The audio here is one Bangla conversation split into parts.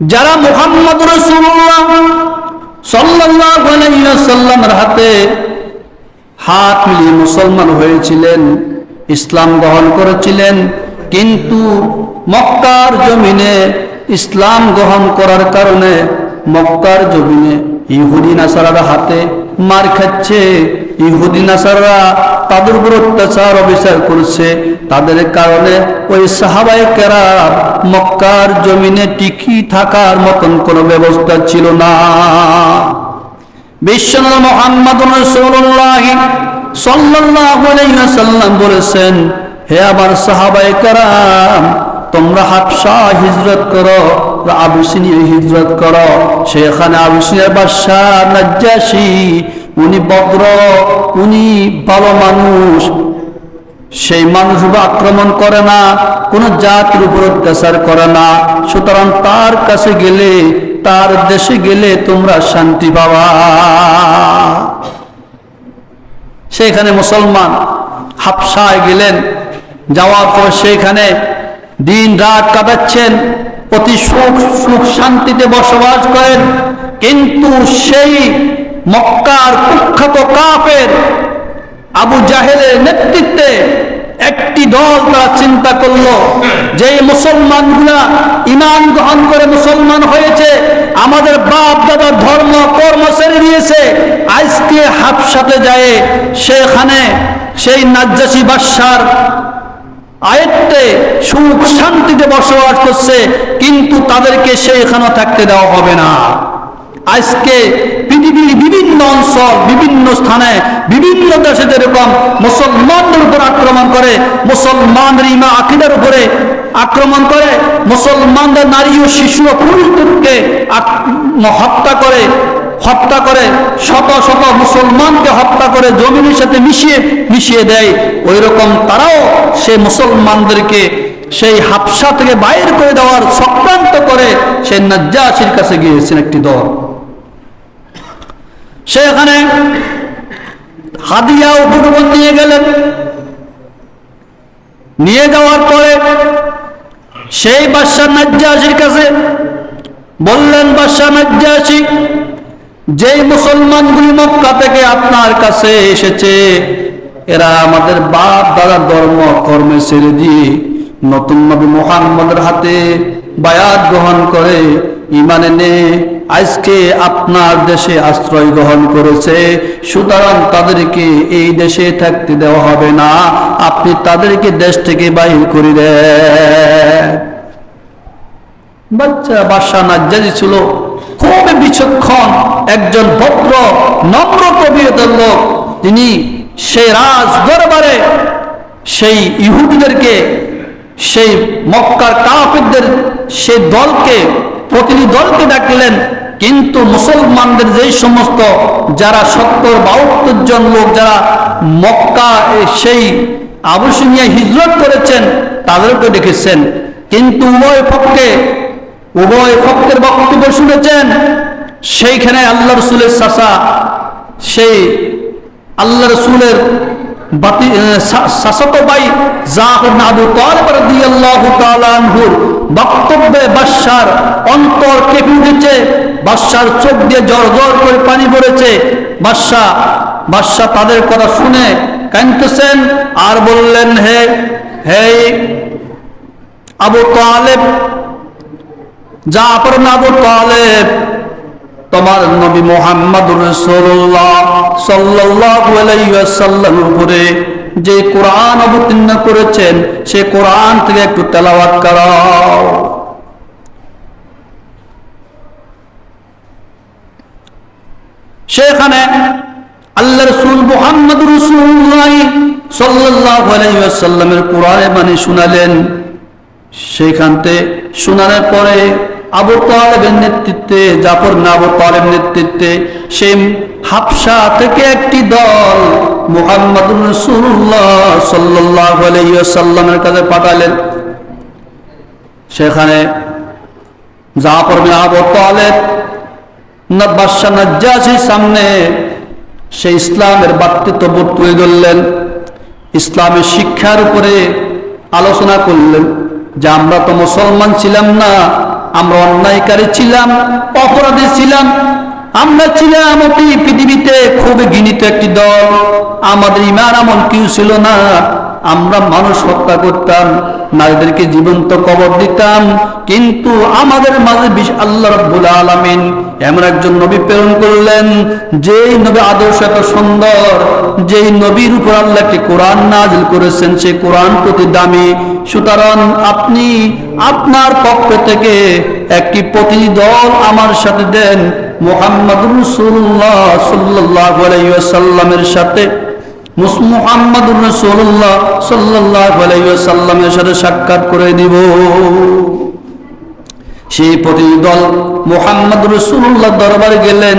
যারা মোহাম্মদ রসুল্লাহ সাল্লামের হাতে হাত মিলিয়ে মুসলমান হয়েছিলেন, ইসলাম গ্রহণ করেছিলেন, কিন্তু মক্কার জমিনে ইসলাম গ্রহণ করার কারণে মক্কার জমিনে ইহুদি, নাসারার হাতে মার খাচ্ছে, ইহুদি নাসাররা তাদের উপর অত্যাচার, অবিচার করছে। তাদের কারণে ওই সাহাবাই কেরা মক্কার জমিনে টিকি থাকার মতন কোনো ব্যবস্থা ছিল না। বিশ্বনবী মোহাম্মদ রাসূলুল্লাহ সাল্লাল্লাহু আলাইহি ওয়াসাল্লাম বলেছেন, হে আমার সাহাবায়ে কেরাম তোমরা হাবশা হিজরত করো আবিসিনিয়া হিজরত করো। সেখানে আবিসিনিয়ার বাদশাহ নাজ্জাশী উনি বদ্র, উনি ভালো মানুষ। সেই মানুষ আক্রমণ করে না, কোন জাতির উপর অত্যাচার করে না। সুতরাং তার কাছে গেলে, তার দেশে গেলে তোমরা শান্তি পাবা। সেখানে মুসলমান হাফসায় গেলেন, যাওয়ার পর সেখানে দিন রাত কাটাচ্ছেন, অতি সুখ সুখ শান্তিতে বসবাস করেন, কিন্তু সেই মক্কার কুখ্যাত কাফের আবু জাহেলের নেতৃত্বে একটি দল তারা চিন্তা করল যে মুসলমানগুলা ইমান গ্রহণ করে মুসলমান হয়েছে, আমাদের বাপ দাদা ধর্ম, কর্ম ছেড়ে দিয়েছে, আজকে হাফসাতে যায় সেখানে সেই নাজ্জাসী বাদশার আয়ত্তে সুখ শান্তিতে বসবাস করছে, কিন্তু তাদেরকে সেখানে থাকতে দেওয়া হবে না। আজকে পৃথিবীর বিভিন্ন অঞ্চল, বিভিন্ন স্থানে, বিভিন্ন দেশে যেরকম মুসলমানদের উপর আক্রমণ করে, মুসলমানদের ইমা আকিদের উপরে আক্রমণ করে, মুসলমানদের নারী ও শিশু ও পুরুষদেরকে হত্যা করে হত্যা করে, শত শত মুসলমানকে হত্যা করে, জমিনের সাথে মিশিয়ে মিশিয়ে দেয় ওই রকম তারাও সে মুসলমানদেরকে সেই হাফসা থেকে বাইর করে দেওয়ার চক্রান্ত করে সে নাজ্জাসির কাছে গিয়েছেন একটি দল। সে এখানে হাদিয়া উপটুকন নিয়ে গেলেন। নিয়ে যাওয়ার পরে সেই বাদশাহ নাজ্জাসির কাছে বললেন, বাদশাহ নাজ্জাসি, যেই মুসলমানগুলি মক্কা থেকে আপনার কাছে এসেছে, এরা আমাদের বাপ দাদা ধর্ম, কর্মে ছেড়ে দিয়ে নতুন নবী মোহাম্মদের হাতে বায়াত গ্রহণ করে ইমানে নে আজকে আপনার দেশে আশ্রয় গ্রহণ করেছে। সুতরাং তাদেরকে এই দেশে থাকতে দেওয়া হবে না। আপনি তাদেরকে দেশ থেকে বাহির করে দেন। বাচ্চা বাদশাহ নাজ্জাজি ছিল খুবই বিচক্ষণ, একজন ভদ্র, নম্র কবিয়তের লোক। তিনি সেই রাজ দরবারে সেই ইহুদিদেরকে সেই মক্কার কাফিরদের সেই দলকে প্রতিনিধি দলকে ডাকলেন। কিন্তু মুসলমানদের যেই সমস্ত যারা সত্তর, বাহাত্তর জন লোক যারা মক্কা সেই আবশ্যনীয় হিজরত করেছেন, তাদেরকে ডেকেছেন। কিন্তু উভয় পক্ষে, উভয় পক্ষের বক্তব্য শুনেছেন, সেইখানে আল্লাহ রসুলের চাষা সেই আল্লাহ রসুলের শাসক ভাই জাহির আবু বক্তব্যে অন্তর চোখ দিয়ে জর জর করে পানি পড়েছে। বাদশাহ বাদশাহ তাদের কথা শুনে কাঁদতেছেন আর বললেন, হে হে আবু তালেব, জাফর আবু তালেব, তোমার নবী মোহাম্মদ রাসূলুল্লাহ। ওয়াসাল্লামের উপরে যে কোরআন অবতীর্ণ করেছেন, সে কোরআন থেকে একটু তেলাওয়াত করাও। সেখানে আল্লাহ রসুল মোহাম্মদ রসুল্লাহ সাল্লাল্লাহু আলাইহি ওয়াসাল্লামের কোরআনে মানে শুনালেন। সেইখানতে শোনানোর পরে আবু তালেবের নেতৃত্বে, জাফর না আবু তালেব নেতৃত্বে, সেই হাফসা থেকে একটি দল মুহাম্মদ রসুল্লাহ সাল্লাহ আলাইসাল্লামের কাছে পাঠালেন। সেখানে জাফর বিন আবু তালেব না বাদশাহ নাজ্জাসির সামনে সে ইসলামের বার্তৃত্ব তুলে ধরলেন। ইসলামের শিক্ষার উপরে আলোচনা করলেন যে, আমরা তো মুসলমান ছিলাম না আমরা অন্যায়কারী ছিলাম, অপরাধী ছিলাম। আমরা ছিলাম পৃথিবীতে খুব ঘৃণিত একটি দল। আমাদের ইমান আমল কেউ ছিল না। আমরা মানুষ হত্যা করতাম, নারীদেরকে জীবন্ত কবর দিতাম, কিন্তু আমাদের মাঝে আল্লাহ রব্বুল আলামিন এমন একজন নবী প্রেরণ করলেন, যেই নবী আদর্শ এত সুন্দর, যেই নবীর উপর আল্লাহ একটি কোরআন নাজিল করেছেন, সেই কোরআন প্রতি দামি। সুতরাং আপনি আপনার পক্ষ থেকে একটি প্রতিনিধি দল আমার সাথে দেন মোহাম্মদ রসুল্লাহ সাল্লাহ আলাইসাল্লামের সাথে। মুহাম্মদুর সাথে সাক্ষাৎ করে দিব সেই প্রতিনিধি দল মোহাম্মদ রসুল্লাহ দরবারে গেলেন।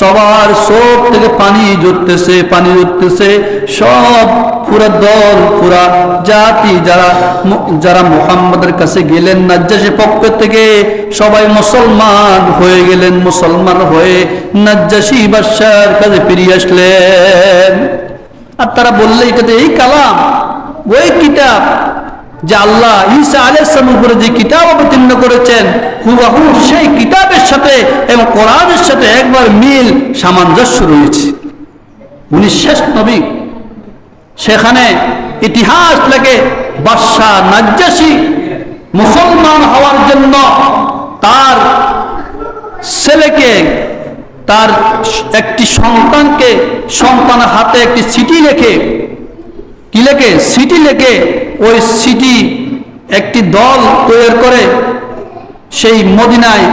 সবার সব থেকে পানি জুটতেছে পানি উঠতেছে। সব পুরা দল, পুরা জাতি যারা যারা মোহাম্মদের কাছে গেলেন, নাজ্জাসের পক্ষ থেকে সবাই মুসলমান হয়ে গেলেন, মুসলমান হয়ে নাজ্জাসী বাদশার কাছে ফিরিয়ে আসলেন। আর তারা বললে এটাতে এই কালাম, ওই কিতাব যে আল্লাহ ঈসা আলাইসলাম উপরে যে কিতাব অবতীর্ণ করেছেন, হুবাহু সেই কিতাবের সাথে এবং কোরআনের সাথে একবার মিল সামঞ্জস্য রয়েছে। উনি শেষ নবী। সেখানে ইতিহাস লেগে বাদশাহ নাজ্জাসী মুসলমান হওয়ার জন্য তার ছেলেকে, তার একটি সন্তানকে, সন্তানের হাতে একটি চিঠি লেখে। কি লেখে? সিটি লেখে ওই সিটি একটি দল তৈরি করে সেই মদিনায়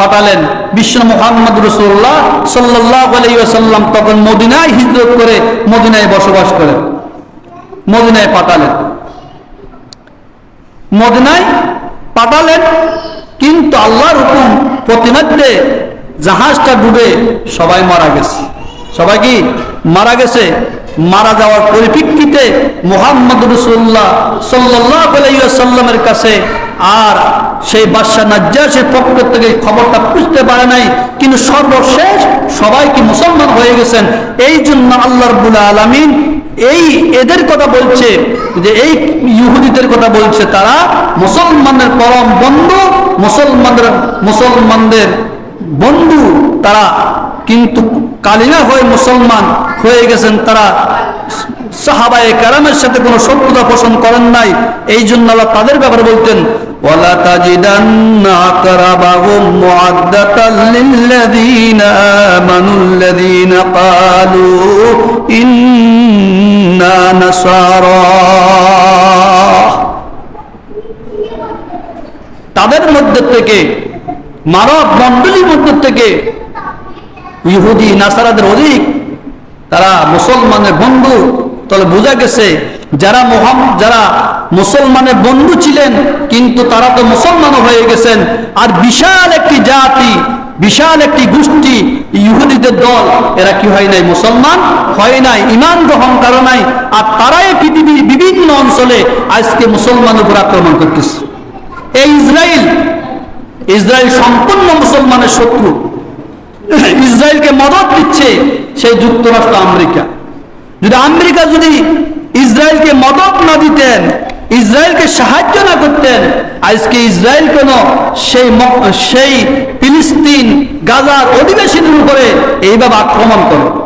পাঠালেন। বিশ্ব মোহাম্মদ রসুল্লাহ সাল্লাহ আলাইসাল্লাম তখন মদিনায় হিজরত করে মদিনায় বসবাস করেন মদিনায় পাঠালেন। মদিনায় পাঠালেন, কিন্তু আল্লাহর হুকুম প্রতিমধ্যে জাহাজটা ডুবে সবাই মারা গেছে। সবাই কি? মারা গেছে। মারা যাওয়ার পরিপ্রেক্ষিতে মোহাম্মদ রসুল্লাহ সাল্লাহ সাল্লামের কাছে আর সেই বাদশাহ নাজ্জাসের পক্ষ থেকে খবরটা বুঝতে পারে নাই। কিন্তু সর্বশেষ সবাই কি মুসলমান হয়ে গেছেন? এই জন্য আল্লাহ রবুল আলমিন এই এদের কথা বলছে যে এই ইহুদিদের কথা বলছে তারা মুসলমানের পরম বন্ধু, মুসলমানদের মুসলমানদের বন্ধু তারা। কিন্তু কালিমা হয়ে মুসলমান হয়ে গেছেন তারা সাহাবায়ে কারামের সাথে কোনো শত্রুতা পোষণ করেন নাই। এই জন্য আল্লাহ তাদের ব্যাপারে বলতেন তাদের মধ্যে থেকে, মানব মণ্ডলীর মধ্যে থেকে ইহুদি, নাসারাদের অধিক, তারা মুসলমানের বন্ধু। তাহলে বোঝা গেছে, যারা মোহাম, যারা মুসলমানের বন্ধু ছিলেন, কিন্তু তারা তো মুসলমান হয়ে গেছেন। আর বিশাল একটি জাতি, বিশাল একটি গোষ্ঠী ইহুদিদের দল, এরা কি হয় নাই? মুসলমান হয় নাই, ইমান গ্রহণ করে নাই। আর তারাই পৃথিবীর বিভিন্ন অঞ্চলে আজকে মুসলমান উপর আক্রমণ করতেছে। এই ইসরায়েল ইসরায়েল সম্পূর্ণ মুসলমানের শত্রু। ইসরায়েলকে মদত দিচ্ছে সেই যুক্তরাষ্ট্র আমেরিকা। যদি আমেরিকা যদি ইসরায়েলকে মদত না দিতেন, ইসরায়েলকে সাহায্য না করতেন, আজকে ইসরায়েল কোন সেই সেই ফিলিস্তিন, গাজার অধিবাসীদের উপরে এইভাবে আক্রমণ করে